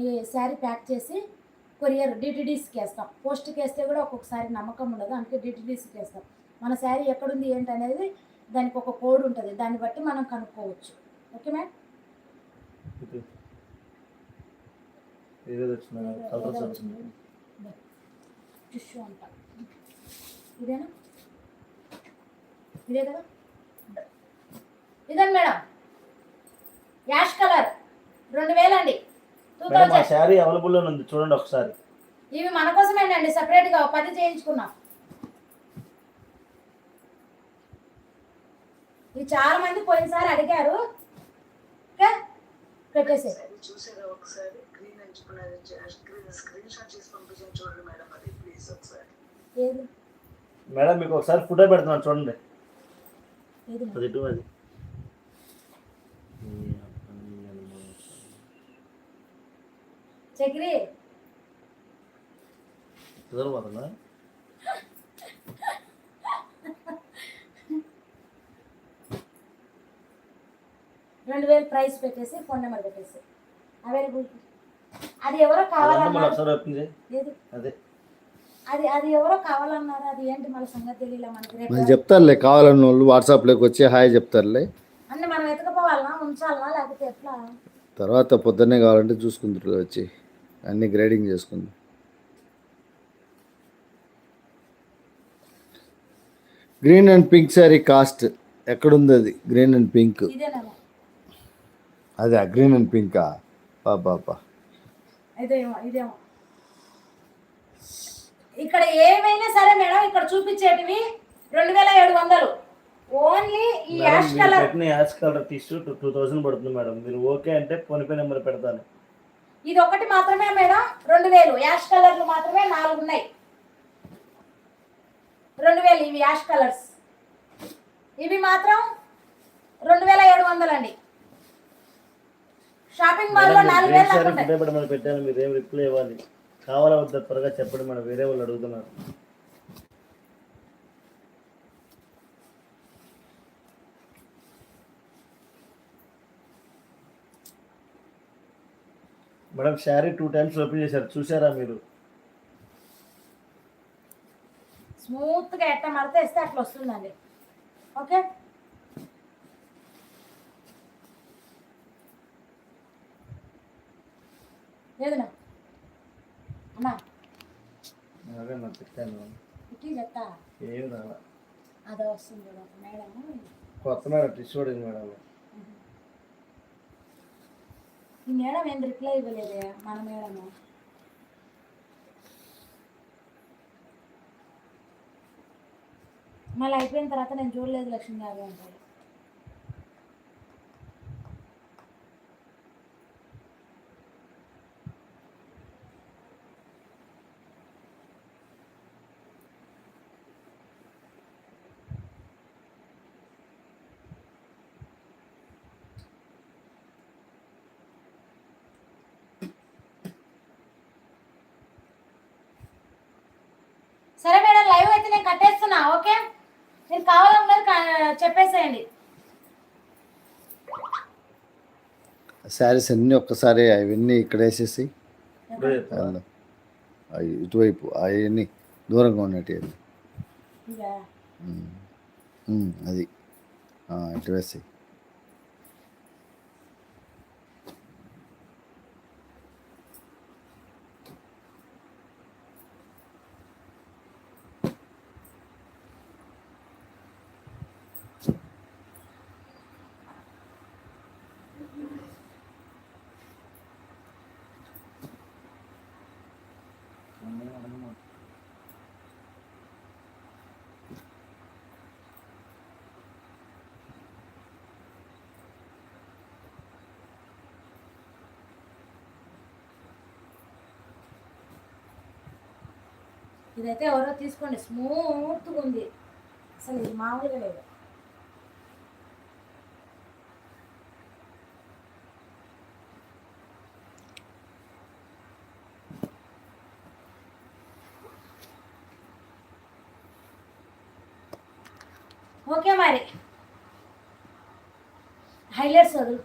ఈ శారీ ప్యాక్ చేసి కొరియర్ డిటిడిస్కి వేస్తాం. పోస్ట్కి వేస్తే కూడా ఒక్కొక్కసారి నమ్మకం ఉండదు. అందుకే డిటిడిస్కి వేస్తాం. మన శారీ ఎక్కడుంది ఏంటి అనేది దానికి ఒక కోడ్ ఉంటుంది. దాన్ని బట్టి మనం కనుక్కోవచ్చు. Okay ma'am? టిష్యూ అంట. ఇదేనా? ఇదే కదా ఇదండి మేడం యాష్ కలర్ రెండు వేలండి two madam thousand sari available ఉంది. చూడండి ఒకసారి. ఇవి మన కోసమేనండి సపరేట్గా పది చేయించుకున్నాం. ఇవి చాలా మంది పోయినసారి అడిగారు. పెట్టేసే ఒకసారి చూసారా ఒకసారి. గ్రీన్ ఎంచుకున్నది గ్రీన్ స్క్రీన్ షాట్ చేసి పంపించాను చూడండి మేడం అది ప్లీజ్ ఒకసారి. మేడం మీకు ఒకసారి ఫోటో పెడుతున్నాను చూడండి. ఏది? అది ఇటు అది. చక్రి కుదరబోతుందా రెండు వేలు ప్రైస్ పెట్టేసి ఫోన్ నెంబర్ పెట్టేసి. అవైలబుల్ అది ఎవరో కావాలన్నారు అదే. అది అది ఎవరో కావాలన్నారు? అది ఏంటి మన సంగతి తెలియలే మనకి చెప్తారులే కావాలన్న వాళ్ళు వాట్సాప్లోకి వచ్చి హాయ్ చెప్తారులే. అన్ని మనం ఎతకపోవాలనా ఉంచాలనా లేకపోతే ఎట్లా? తర్వాత పొద్దున్నే కావాలంటే చూసుకుంటారు వచ్చి. అన్ని గ్రేడింగ్ చేసుకుంది. Green and pink sari cost ఎక్కడుంది అది? గ్రీన్ అండ్ పింక్ అదే గ్రీన్ అండ్ పింకా బాబా ఇదేమో ఇదేమో. ఇక్కడ ఏమైనా సరే మేడం ఇక్కడ చూపించేటివి రెండు వేల ఏడు వందలు. ఓన్లీ ఈ ash colour. Ash colour tissue two thousand పడుతుంది మేడం. మీరు ఓకే అంటే ఫోన్పే నెంబర్ పెడతాను. ఇది ఒకటి మాత్రమే మేడం. రెండు వేలు. యాష్ కలర్లు మాత్రమే నాలుగు ఉన్నాయి. రెండు వేలు ఇవి యాష్ కలర్స్. ఇవి మాత్రం రెండు వేల ఏడు వందలు అండి షాపింగ్ మాల్లో నాలుగు వేలు పెట్టాను మీరు ఏం రిప్లై ఇవ్వాలి? కావాలా వద్దా? త్వరగా చెప్పండి మేడం వేరే వాళ్ళు అడుగుతున్నారు. Madam sari two times open చేశారు. చూసారా మీరు? స్మూత్గా ఎట్ట మడత వేస్తే అట్లా వస్తుందండి. ఓకే? లేదునా పెట్టాను. చెత్తా ఏం రాలా. అదే వస్తుంది మేడం. కొత్త మేడం టిష్యూ అడిగింది మేడం. మేడం ఏం రిప్లై ఇవ్వలేదే మన మేడము మళ్ళీ అయిపోయిన తర్వాత నేను చూడలేదు లక్ష్మీ గారు అంటారు సరే మేడం లైవ్ అయితే నేను కట్టేస్తున్నా ఓకే? మీరు కావాలన్నది కా- చెప్పేసేయండి. శారీస్ అన్నీ ఒక్కసారి అవన్నీ ఇక్కడ వేసేసి. ఇటువైపు అవన్నీ దూరంగా ఉన్నట్టు అది. ఇటు వేసి ఇదైతే ఎవరో తీసుకోండి. స్మూత్గా ఉంది. అసలు ఇది మామూలుగా లేదు. ఓకే మరి. హైలైట్స్ వదులు